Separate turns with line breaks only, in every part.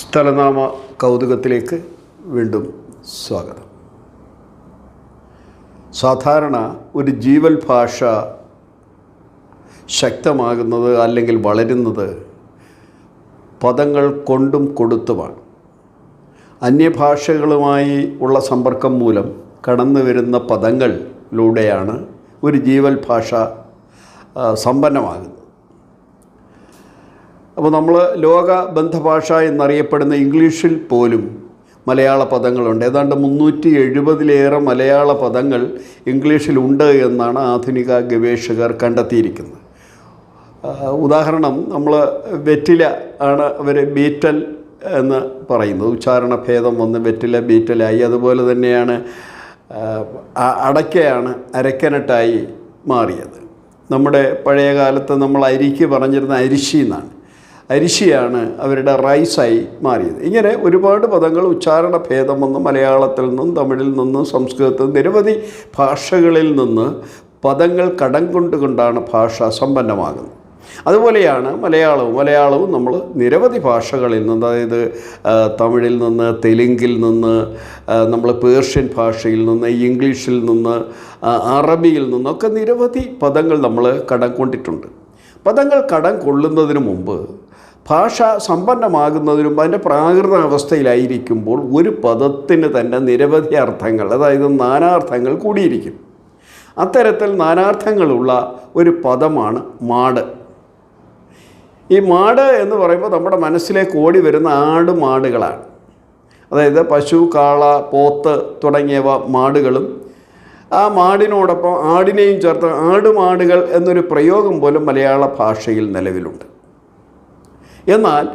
സ്ഥലനാമ കൗതുകത്തിലേക്ക് വീണ്ടും സ്വാഗതം. സാധാരണ ഒരു ജീവൽ ഭാഷ ശക്തമാകുന്നത് അല്ലെങ്കിൽ വളരുന്നത് പദങ്ങൾ കൊണ്ടും കൊടുത്തുമാണ്. അന്യഭാഷകളുമായി ഉള്ള സമ്പർക്കം മൂലം കടന്നു വരുന്ന പദങ്ങളിലൂടെയാണ് ഒരു ജീവൽ ഭാഷ സമ്പന്നമാകുന്നത്. അപ്പോൾ നമ്മൾ ലോക ബന്ധഭാഷ എന്നറിയപ്പെടുന്ന ഇംഗ്ലീഷിൽ പോലും മലയാള പദങ്ങളുണ്ട്. ഏതാണ്ട് മുന്നൂറ്റി എഴുപതിലേറെ മലയാള പദങ്ങൾ ഇംഗ്ലീഷിലുണ്ട് എന്നാണ് ആധുനിക ഗവേഷകർ കണ്ടെത്തിയിരിക്കുന്നത്. ഉദാഹരണം നമ്മൾ വെറ്റില ആണ് അവർ ബീറ്റൽ എന്ന് പറയുന്നത്. ഉച്ചാരണ ഭേദം വന്ന് വെറ്റില ബീറ്റലായി. അതുപോലെ തന്നെയാണ് അടയ്ക്കയാണ് അരക്കനട്ടായി മാറിയത്. നമ്മുടെ പഴയ കാലത്ത് നമ്മൾ അരിക്ക് പറഞ്ഞിരുന്ന അരിശി എന്നാണ്. അരിശിയാണ് അവരുടെ റൈസായി മാറിയത്. ഇങ്ങനെ ഒരുപാട് പദങ്ങൾ ഉച്ചാരണ ഭേദം വന്ന് മലയാളത്തിൽ നിന്നും തമിഴിൽ നിന്നും സംസ്കൃതത്തിൽ നിരവധി ഭാഷകളിൽ നിന്ന് പദങ്ങൾ കടം കൊണ്ടുകൊണ്ടാണ് ഭാഷ സമ്പന്നമാകുന്നത്. അതുപോലെയാണ് മലയാളവും. മലയാളവും നമ്മൾ നിരവധി ഭാഷകളിൽ നിന്ന് അതായത് തമിഴിൽ നിന്ന് തെലുങ്കിൽ നിന്ന് നമ്മൾ പേർഷ്യൻ ഭാഷയിൽ നിന്ന് ഇംഗ്ലീഷിൽ നിന്ന് അറബിയിൽ നിന്നൊക്കെ നിരവധി പദങ്ങൾ നമ്മൾ കടം കൊണ്ടിട്ടുണ്ട്. പദങ്ങൾ കടം കൊള്ളുന്നതിന് മുമ്പ് ഭാഷ സമ്പന്നമാകുന്നതിനും അതിന്റെ പ്രാകൃത അവസ്ഥയിലായിരിക്കുമ്പോൾ ഒരു പദത്തിന് തന്നെ നിരവധി അർത്ഥങ്ങൾ അതായത് നാനാർത്ഥങ്ങൾ കൂടിയിരിക്കും. അത്തരത്തിൽ നാനാർത്ഥങ്ങളുള്ള ഒരു പദമാണ് മാട്. ഈ മാട് എന്ന് പറയുമ്പോൾ നമ്മുടെ മനസ്സിലേക്ക് ഓടി വരുന്ന ആട് മാടുകളാണ്. അതായത് പശു കാള പോത്ത് തുടങ്ങിയവ മാടുകളും ആ മാടിനോടൊപ്പം ആടിനെയും ചേർത്ത് ആടുമാടുകൾ എന്നൊരു പ്രയോഗം പോലും മലയാള ഭാഷയിൽ നിലവിലുണ്ട്. എന്നാൽ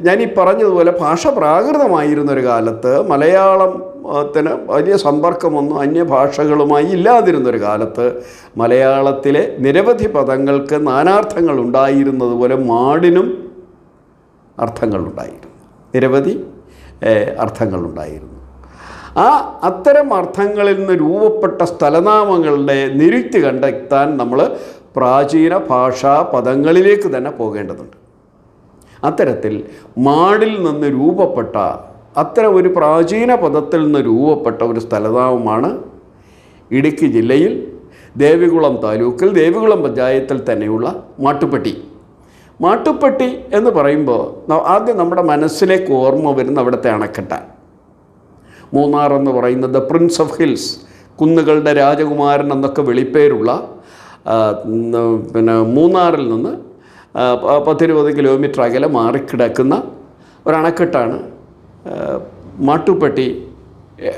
ഞാൻ ഈ പറഞ്ഞതുപോലെ ഭാഷ പ്രാകൃതമായിരുന്നൊരു കാലത്ത് മലയാളത്തിന് വലിയ സമ്പർക്കമൊന്നും അന്യഭാഷകളുമായി ഇല്ലാതിരുന്നൊരു കാലത്ത് മലയാളത്തിലെ നിരവധി പദങ്ങൾക്ക് നാനാർത്ഥങ്ങൾ ഉണ്ടായിരുന്നതുപോലെ മാടിനും അർത്ഥങ്ങളുണ്ടായിരുന്നു. നിരവധി അർത്ഥങ്ങളുണ്ടായിരുന്നു. ആ അത്തരം അർത്ഥങ്ങളിൽ നിന്ന് രൂപപ്പെട്ട സ്ഥലനാമങ്ങളുടെ നിരുക്തി കണ്ടെത്താൻ നമ്മൾ പ്രാചീന ഭാഷാ പദങ്ങളിലേക്ക് തന്നെ പോകേണ്ടതുണ്ട്. അത്തരത്തിൽ മാടിൽ നിന്ന് രൂപപ്പെട്ട അത്തരം ഒരു പ്രാചീന പദത്തിൽ നിന്ന് രൂപപ്പെട്ട ഒരു സ്ഥലനാമമാണ് ഇടുക്കി ജില്ലയിൽ ദേവികുളം താലൂക്കിൽ ദേവികുളം പഞ്ചായത്തിൽ തന്നെയുള്ള മാട്ടുപ്പെട്ടി. മാട്ടുപ്പെട്ടി എന്ന് പറയുമ്പോൾ ആദ്യം നമ്മുടെ മനസ്സിലേക്ക് ഓർമ്മ വരുന്ന അവിടുത്തെ അണക്കെട്ട. മൂന്നാർ എന്ന് പറയുന്നത് പ്രിൻസ് ഓഫ് ഹിൽസ് കുന്നുകളുടെ രാജകുമാരൻ എന്നൊക്കെ വെളിപ്പേരുള്ള പിന്നെ മൂന്നാറിൽ നിന്ന് പത്തിരുപത് കിലോമീറ്റർ അകലെ മാറിക്കിടക്കുന്ന ഒരണക്കെട്ടാണ് മാട്ടുപ്പെട്ടി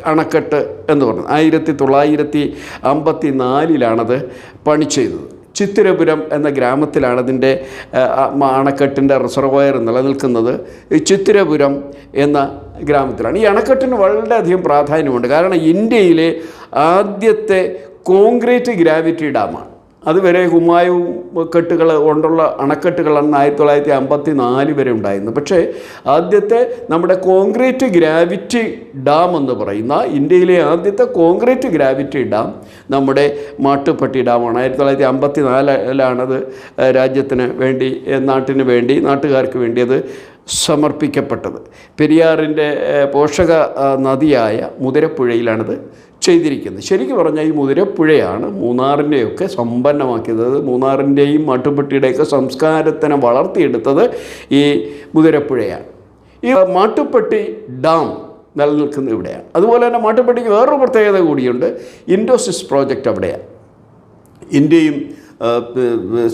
അണക്കെട്ട് എന്ന് പറയുന്നത് ആയിരത്തി തൊള്ളായിരത്തി അമ്പത്തി നാലിലാണത് പണി ചെയ്തത്. ചിത്തിരപുരം എന്ന ഗ്രാമത്തിലാണ് അതിന്റെ ആ, ആ, അണക്കെട്ടിന്റെ റിസർവയർ നിലനിൽക്കുന്നത്. ഈ ചിത്തിരപുരം എന്ന ഗ്രാമത്തിലാണ്. ഈ അണക്കെട്ടിന് വളരെയധികം പ്രാധാന്യമുണ്ട്. കാരണം ഇന്ത്യയിലെ ആദ്യത്തെ കോൺക്രീറ്റ് ഗ്രാവിറ്റി ഡാമാണ്. അതുവരെ ഹുമായു കെട്ടുകൾ കൊണ്ടുള്ള അണക്കെട്ടുകളാണ് ആയിരത്തി തൊള്ളായിരത്തി അമ്പത്തി നാല് വരെ ഉണ്ടായിരുന്നു. പക്ഷേ ആദ്യത്തെ നമ്മുടെ കോൺക്രീറ്റ് ഗ്രാവിറ്റി ഡാം എന്ന് പറയുന്ന ഇന്ത്യയിലെ ആദ്യത്തെ കോൺക്രീറ്റ് ഗ്രാവിറ്റി ഡാം നമ്മുടെ മാട്ടുപ്പെട്ടി ഡാമാണ്. ആയിരത്തി തൊള്ളായിരത്തി അമ്പത്തി നാലിലാണത് രാജ്യത്തിന് വേണ്ടി നാട്ടിന് വേണ്ടി നാട്ടുകാർക്ക് വേണ്ടി അത് സമർപ്പിക്കപ്പെട്ടത്. പെരിയാറിന്റെ പോഷക നദിയായ മുതിരപ്പുഴയിലാണിത്. ചെയ്തിരിക്കുന്നത്. ശരിക്കും പറഞ്ഞാൽ ഈ മുതിരപ്പുഴയാണ് മൂന്നാറിന്റെയൊക്കെ സമ്പന്നമാക്കിയത്. മൂന്നാറിന്റെയും മാട്ടുപ്പെട്ടിയുടെയൊക്കെ സംസ്കാരത്തിനെ വളർത്തിയെടുത്തത് ഈ മുതിരപ്പുഴയാണ് ഈ മാട്ടുപ്പെട്ടി ഡാം നിലനിൽക്കുന്നത് ഇവിടെയാണ്. അതുപോലെ തന്നെ മാട്ടുപ്പെട്ടിക്ക് വേറൊരു പ്രത്യേകത കൂടിയുണ്ട്. ഇൻഡോസിസ് പ്രോജക്റ്റ് അവിടെയാണ്. ഇന്ത്യയും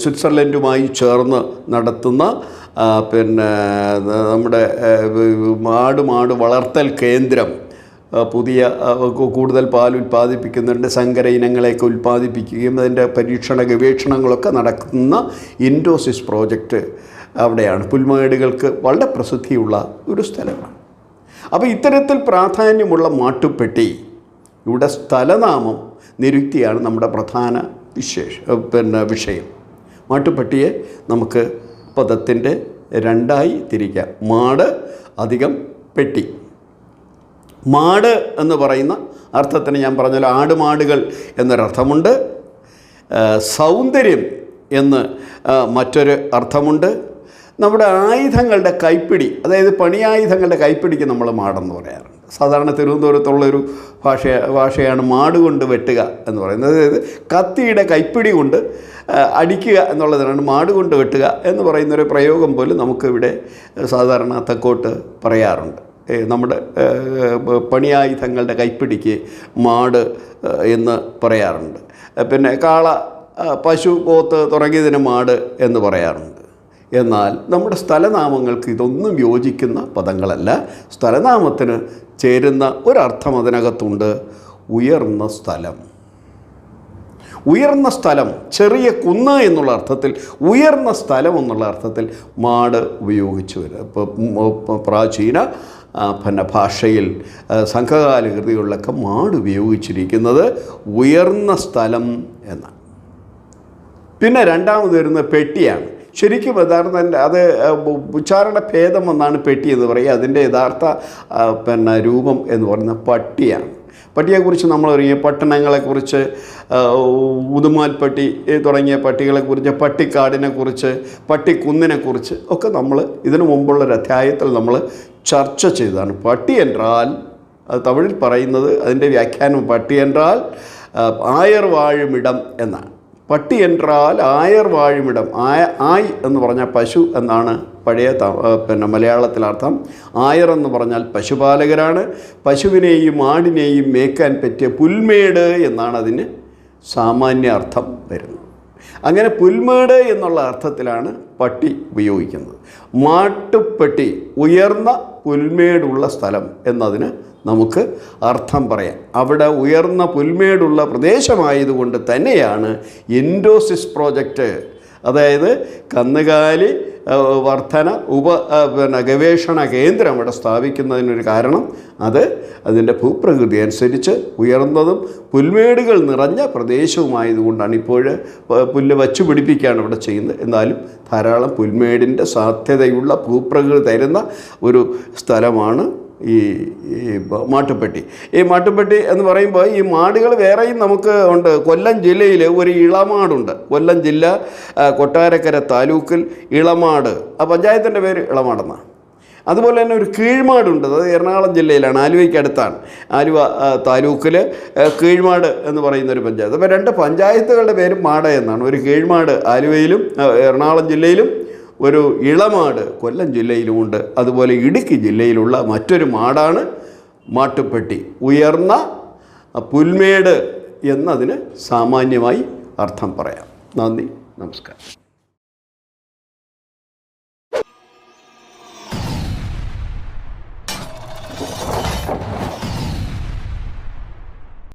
സ്വിറ്റ്സർലൻഡുമായി ചേർന്ന് നടത്തുന്ന പിന്നെ നമ്മുടെ മാട് മാട് വളർത്തൽ കേന്ദ്രം പുതിയ കൂടുതൽ പാൽ ഉൽപ്പാദിപ്പിക്കുന്നുണ്ട് സങ്കര ഇനങ്ങളെയൊക്കെ ഉൽപ്പാദിപ്പിക്കുകയും അതിന്റെ പരീക്ഷണ ഗവേഷണങ്ങളൊക്കെ നടക്കുന്ന ഇൻഡോസിസ് പ്രോജക്റ്റ് അവിടെയാണ്. പുൽമേടുകൾക്ക് വളരെ പ്രസിദ്ധിയുള്ള ഒരു സ്ഥലമാണ്. അപ്പോൾ ഇത്തരത്തിൽ പ്രാധാന്യമുള്ള മാട്ടുപ്പെട്ടി ഇവിടെ സ്ഥലനാമം നിരുക്തിയാണ് നമ്മുടെ പ്രധാന വിശേഷ പിന്നെ വിഷയം. മാട്ടുപ്പെട്ടിയെ നമുക്ക് പദത്തിന്റെ രണ്ടായി തിരിക്കാം. മാട് അധികം പെട്ടി. മാട് എന്ന് പറയുന്ന അർത്ഥത്തിന് ഞാൻ പറഞ്ഞാൽ ആടുമാടുകൾ എന്നൊരർത്ഥമുണ്ട്. സൗന്ദര്യം എന്ന് മറ്റൊരു അർത്ഥമുണ്ട്. നമ്മുടെ ആയുധങ്ങളുടെ കൈപ്പിടി അതായത് പണിയായുധങ്ങളുടെ കൈപ്പിടിക്ക് നമ്മൾ മാടെന്ന് പറയാറുണ്ട്. സാധാരണ തിരുവനന്തപുരത്തുള്ളൊരു ഭാഷ ഭാഷയാണ് മാട് കൊണ്ട് വെട്ടുക എന്ന് പറയുന്നത്. അതായത് കത്തിയുടെ കൈപ്പിടി കൊണ്ട് അടിക്കുക എന്നുള്ളതിനാണ് മാട് കൊണ്ട് വെട്ടുക എന്ന് പറയുന്നൊരു പ്രയോഗം പോലും നമുക്കിവിടെ സാധാരണ തെക്കോട്ട് പറയാറുണ്ട്. നമ്മുടെ പണിയായുധങ്ങളുടെ കൈപ്പിടിക്ക് മാട് എന്ന് പറയാറുണ്ട്. പിന്നെ കാള പശു പോത്ത് തുടങ്ങിയതിന് മാട് എന്ന് പറയാറുണ്ട്. എന്നാൽ നമ്മുടെ സ്ഥലനാമങ്ങൾക്ക് ഇതൊന്നും യോജിക്കുന്ന പദങ്ങളല്ല. സ്ഥലനാമത്തിന് ചേരുന്ന ഒരർത്ഥം അതിനകത്തുണ്ട്. ഉയർന്ന സ്ഥലം. ഉയർന്ന സ്ഥലം ചെറിയ കുന്ന് എന്നുള്ള അർത്ഥത്തിൽ ഉയർന്ന സ്ഥലം എന്നുള്ള അർത്ഥത്തിൽ മാട് ഉപയോഗിച്ചു വരും. ഇപ്പോൾ പ്രാചീന പിന്നെ ഭാഷയിൽ സംഘകാല കൃതികളിലൊക്കെ മാട് ഉപയോഗിച്ചിരിക്കുന്നത് ഉയർന്ന സ്ഥലം എന്നാണ്. പിന്നെ രണ്ടാമത് വരുന്നത് പെട്ടിയാണ്. ശരിക്കും യഥാർത്ഥ അത് ഉച്ചാരണ ഭേദം എന്നാണ് പെട്ടി എന്ന് പറയുക. അതിന്റെ യഥാർത്ഥ പിന്നെ രൂപം എന്ന് പറയുന്ന പട്ടിയാണ്. പട്ടിയെക്കുറിച്ച് നമ്മൾ അറിയാം പട്ടണങ്ങളെക്കുറിച്ച് ഉതുമാൽപ്പട്ടി തുടങ്ങിയ പട്ടികളെക്കുറിച്ച് പട്ടിക്കാടിനെക്കുറിച്ച് പട്ടിക്കുന്നിനെക്കുറിച്ച് ഒക്കെ നമ്മൾ ഇതിനു മുമ്പുള്ളൊരു അധ്യായത്തിൽ നമ്മൾ ചർച്ച ചെയ്തതാണ്. പട്ടി എന്നാൽ അത് തമിഴിൽ പറയുന്നത് അതിന്റെ വ്യാഖ്യാനം പട്ടി എന്നാൽ ആയർ വാഴുമിടം എന്നാണ്. പട്ടി എന്നാൽ ആയർ വാഴുമിടം ആയ ആയ് എന്ന് പറഞ്ഞാൽ പശു എന്നാണ് പഴയ പിന്നെ മലയാളത്തിൽ അർത്ഥം. ആയർ എന്ന് പറഞ്ഞാൽ പശുപാലകരാണ്. പശുവിനെയും ആടിനെയും മേക്കാൻ പറ്റിയ പുൽമേട് എന്നാണ് അതിന് സാമാന്യ അർത്ഥം വരുന്നത്. അങ്ങനെ പുൽമേട് എന്നുള്ള അർത്ഥത്തിലാണ് പട്ടി ഉപയോഗിക്കുന്നത്. മാട്ടുപ്പെട്ടി ഉയർന്ന പുൽമേടുള്ള സ്ഥലം എന്നതിന് നമുക്ക് അർത്ഥം പറയാം. അവിടെ ഉയർന്ന പുൽമേടുള്ള പ്രദേശമായതുകൊണ്ട് തന്നെയാണ് എൻഡോസിസ് പ്രോജക്റ്റ് അതായത് കന്നുകാലി വർധന ഉപ പിന്നെ ഗവേഷണ കേന്ദ്രം ഇവിടെ സ്ഥാപിക്കുന്നതിനൊരു കാരണം അത് അതിന്റെ ഭൂപ്രകൃതി അനുസരിച്ച് ഉയർന്നതും പുൽമേടുകൾ നിറഞ്ഞ പ്രദേശവുമായതുകൊണ്ടാണ് ഇപ്പോൾ പുല്ല് വച്ചു പിടിപ്പിക്കുകയാണ് ഇവിടെ ചെയ്യുന്നത്. എന്നാലും ധാരാളം പുൽമേടിന്റെ സാധ്യതയുള്ള ഭൂപ്രകൃതി തരുന്ന ഒരു സ്ഥലമാണ് ഈ മാട്ടുപ്പെട്ടി. ഈ മാട്ടുപ്പെട്ടി എന്ന് പറയുമ്പോൾ ഈ മാടുകൾ വേറെയും നമുക്ക് ഉണ്ട്. കൊല്ലം ജില്ലയിൽ ഒരു ഇളമാടുണ്ട്. കൊല്ലം ജില്ല കൊട്ടാരക്കര താലൂക്കിൽ ഇളമാട്. ആ പഞ്ചായത്തിന്റെ പേര് ഇളമാടെന്നാണ് അതുപോലെ തന്നെ ഒരു കീഴ്മാടുണ്ട്. അത് എറണാകുളം ജില്ലയിലാണ്. ആലുവയ്ക്ക് അടുത്താണ്. ആലുവ താലൂക്കിൽ കീഴ്മാട് എന്ന് പറയുന്ന ഒരു പഞ്ചായത്ത്. അപ്പോൾ രണ്ട് പഞ്ചായത്തുകളുടെ പേരും മാട എന്നാണ് ഒരു കീഴ്മാട് ആലുവയിലും എറണാകുളം ജില്ലയിലും ഒരു ഇളമാട് കൊല്ലം ജില്ലയിലുമുണ്ട്. അതുപോലെ ഇടുക്കി ജില്ലയിലുള്ള മറ്റൊരു മാടാണ് മാട്ടുപ്പെട്ടി. ഉയർന്ന പുൽമേട് എന്നതിന് സാമാന്യമായി അർത്ഥം പറയാം. നന്ദി നമസ്കാരം.